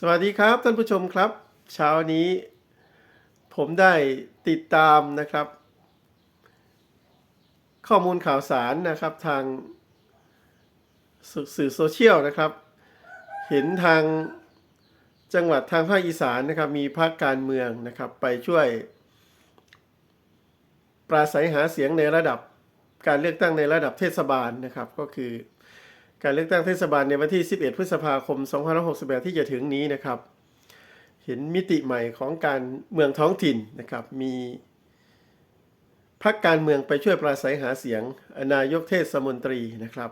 สวัสดีครับท่านผู้ชมครับ เช้านี้ ผมได้ติดตามนะครับ ข้อมูลข่าวสารนะครับทางสสื่อโซเชียลนะครับ เห็นทางจังหวัดทางภาคอีสานนะครับมีพรรคการเมืองนะครับไปช่วย ปราศัยหาเสียงในระดับการเลือกตั้งในระดับเทศบาลนะครับก็คือ การเลือกตั้งเทศบาลในวันที่ 11 พฤษภาคม 2568 ที่จะถึงนี้นะครับ เห็นมิติใหม่ของการเมืองท้องถิ่นนะครับ มีพักการเมืองไปช่วยปราศัยหาเสียง นายกเทศมนตรีนะครับ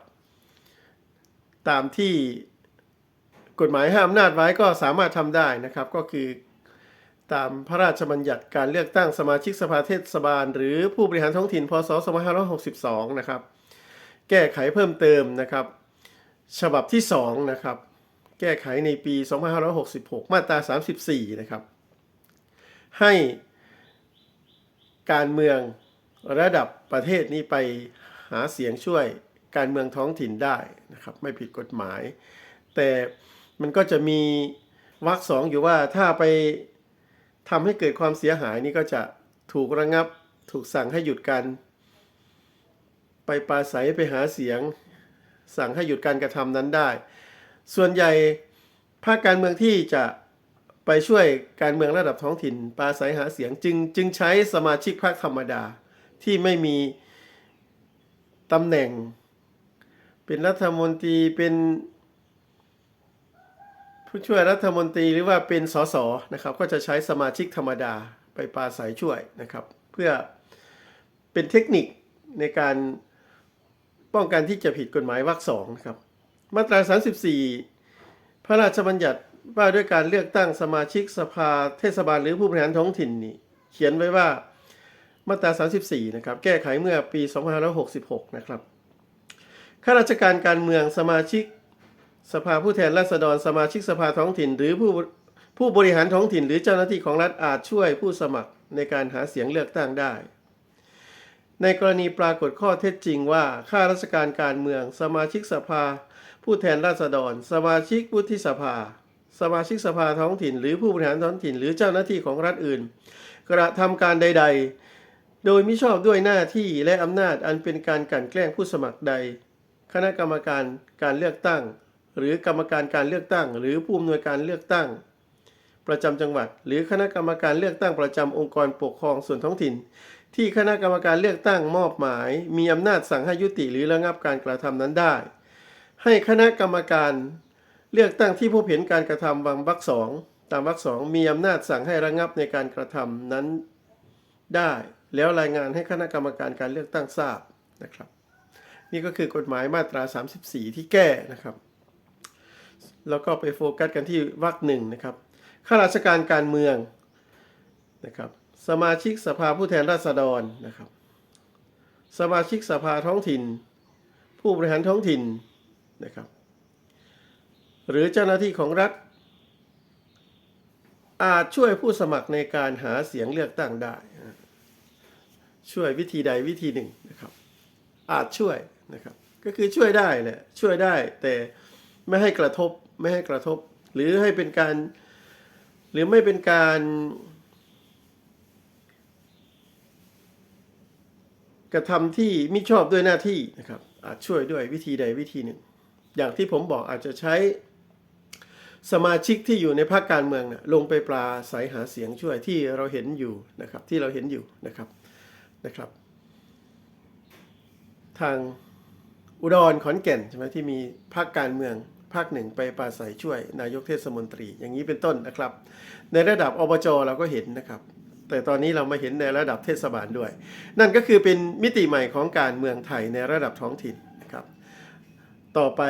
ตามที่กฎหมายห้ามอำนาจไว้ก็สามารถทำได้นะครับ ก็คือตามพระราชบัญญัติการเลือกตั้งสมาชิกสภาเทศบาล หรือผู้บริหารท้องถิ่นพศ 2562 นะครับ แก้ไขเพิ่มเติมนะครับ ฉบับที่ 2 นะครับ แก้ไขในปี 2566 มาตรา 34 นะครับ ให้การเมืองระดับประเทศนี้ไปหาเสียงช่วยการเมืองท้องถิ่นได้นะครับ ไม่ผิดกฎหมาย แต่มันก็จะมีวรรคสองอยู่ว่าถ้าไปทำให้เกิดความเสียหายนี่ก็จะถูกระงับ ถูกสั่งให้หยุดการไปปราศัยไปหาเสียง สั่งให้หยุดการกระทำนั้นได้ ส่วนใหญ่ภาคการเมืองที่จะไปช่วยการเมืองระดับท้องถิ่นปราศัยหาเสียงจึงจึงใช้สมาชิกพรรคธรรมดาที่ไม่มีตำแหน่ง เป็นรัฐมนตรีเป็น ผู้ช่วยรัฐมนตรีหรือว่าเป็นสสนะครับ ก็จะใช้สมาชิกธรรมดาไปปราศัยช่วยนะครับ เพื่อเป็นเทคนิคในการ ป้องกันที่จะผิดกฎหมายวรรคสองนะครับ มาตรา 34 พระราชบัญญัติว่าด้วยการเลือกตั้งสมาชิกสภาเทศบาลหรือผู้บริหารท้องถิ่นนี่เขียนไว้ว่ามาตรา 34 นะครับ แก้ไขเมื่อปี 2566 นะครับ ข้าราชการการเมืองสมาชิก สภาผู้แทนราษฎรสมาชิกสภาท้องถิ่น หรือผู้ผู้บริหารท้องถิ่น หรือเจ้าหน้าที่ของรัฐอาจช่วยผู้สมัครในการหาเสียงเลือกตั้งได้ ในกรณีปรากฏข้อเท็จจริงว่าข้าราชการการเมือง สมาชิกสภา ผู้แทนราษฎร สมาชิกวุฒิสภา สมาชิกสภาท้องถิ่น หรือผู้บริหารท้องถิ่น หรือเจ้าหน้าที่ของรัฐอื่น กระทำการใด ๆ โดยมิชอบด้วยหน้าที่และอำนาจอันเป็นการกลั่นแกล้งผู้สมัครใด คณะกรรมการการเลือกตั้ง หรือกรรมการการเลือกตั้ง หรือผู้อำนวยการเลือกตั้ง ประจำจังหวัด หรือคณะกรรมการเลือกตั้งประจำองค์กรปกครองส่วนท้องถิ่น ที่คณะกรรมการเลือกตั้งมอบหมาย มีอำนาจสั่งให้ยุติหรือระงับการกระทำนั้นได้ ให้คณะกรรมการเลือกตั้งที่พบเห็นการกระทำวางวรรคสองตามวรรคสองมีอำนาจสั่งให้ระงับในการกระทำนั้นได้ แล้วรายงานให้คณะกรรมการการเลือกตั้งทราบนะครับ นี่ก็คือกฎหมายมาตรา 34 ที่แก้นะครับ แล้วก็ไปโฟกัสกันที่วรรคหนึ่งนะครับข้าราชการการเมืองนะครับ สมาชิกสภาผู้แทนราษฎรนะครับ สมาชิกสภาท้องถิ่น ผู้บริหารท้องถิ่นนะครับ หรือเจ้าหน้าที่ของรัฐ อาจช่วยผู้สมัครในการหาเสียงเลือกตั้งได้ ช่วยวิธีใดวิธีหนึ่งนะครับ อาจช่วยนะครับ ก็คือช่วยได้แหละช่วยได้แต่ไม่ให้กระทบไม่ให้กระทบ หรือให้เป็นการ หรือไม่เป็นการ ระทำที่มิชอบด้วยหน้าที่นะครับ อาจช่วยด้วยวิธีใดวิธีหนึ่ง อย่างที่ผมบอกอาจจะใช้สมาชิกที่อยู่ในพรรคการเมืองนะลงไปปลาสายหาเสียงช่วยที่เราเห็นอยู่นะครับ ที่เราเห็นอยู่นะครับนะครับ ทางอุดรขอนแก่นใช่ไหมที่มีพรรคการเมืองภาคหนึ่งไปปราศัยช่วยนายกเทศมนตรีอย่างนี้เป็นต้นนะครับ ในระดับอบจเราก็เห็นนะครับ แต่ตอนนี้เรามาเห็นในระดับเทศบาลด้วย นั่นก็คือเป็นมิติใหม่ของการเมืองไทยในระดับท้องถิ่นนะครับ ต่อไป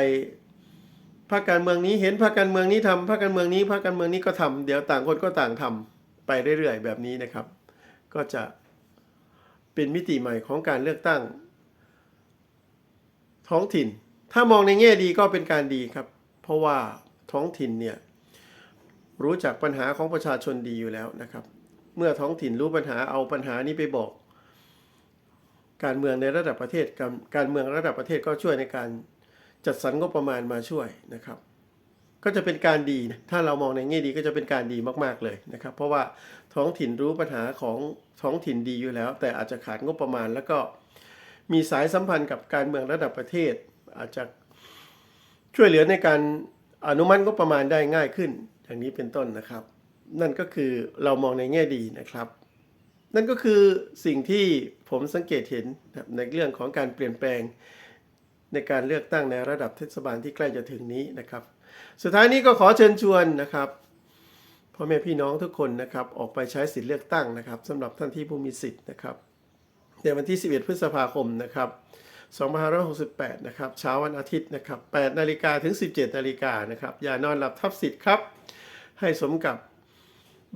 ภาคการเมืองนี้เห็นภาคการเมืองนี้ทำภาคการเมืองนี้ภาคการเมืองนี้ก็ทำเดี๋ยวต่างคนก็ต่างทำไปเรื่อยๆ แบบนี้นะครับ ก็จะเป็นมิติใหม่ของการเลือกตั้ง ท้องถิ่น ถ้ามองในแง่ดีก็เป็นการดีครับ เพราะว่าท้องถิ่นเนี่ยรู้จักปัญหาของประชาชนดีอยู่แล้วนะครับ เมื่อท้องถิ่นรู้ปัญหาเอาปัญหานี้ไปบอก การเมืองในระดับประเทศการการเมืองระดับประเทศก็ช่วยในการจัดสรรงบประมาณมาช่วยนะครับ ก็จะเป็นการดีถ้าเรามองในแง่ดีก็จะเป็นการดีมากๆเลยนะครับ เพราะว่าท้องถิ่นรู้ปัญหาของท้องถิ่นดีอยู่แล้ว แต่อาจจะขาดงบประมาณ แล้วก็มีสายสัมพันธ์กับการเมืองระดับประเทศ อาจจะช่วยเหลือในการอนุมัติงบประมาณได้ง่ายขึ้นอย่างนี้เป็นต้นนะครับ นั่นก็คือเรามองในแง่ดีนะครับ นั่นก็คือสิ่งที่ผมสังเกตเห็นนะครับในเรื่องของการเปลี่ยนแปลงในการเลือกตั้งในระดับเทศบาลที่ใกล้จะถึงนี้นะครับ สุดท้ายนี้ก็ขอเชิญชวนนะครับพ่อแม่พี่น้องทุกคนนะครับออกไปใช้สิทธิเลือกตั้งนะครับสำหรับท่านที่ผู้มีสิทธิ์นะครับในวันที่ 11 พฤษภาคมนะครับ2568 นะครับ เช้าวันอาทิตย์นะครับ8นาฬิกาถึง 17นาฬิกานะครับ อย่านอนหลับทับสิทธิ์ครับ ให้สมกับ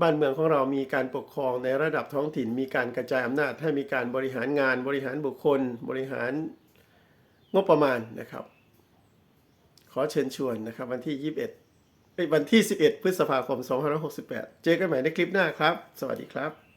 บ้านเมืองของเรามีการปกครองในระดับท้องถิ่น มีการกระจายอำนาจให้มีการบริหารงานบริหารบุคคล บริหารงบประมาณนะครับ ขอเชิญชวนนะครับ วันที่ 21เอ้วันที่ 11 พฤษภาคม 2568 เจอกันใหม่ในคลิปหน้าครับ สวัสดีครับ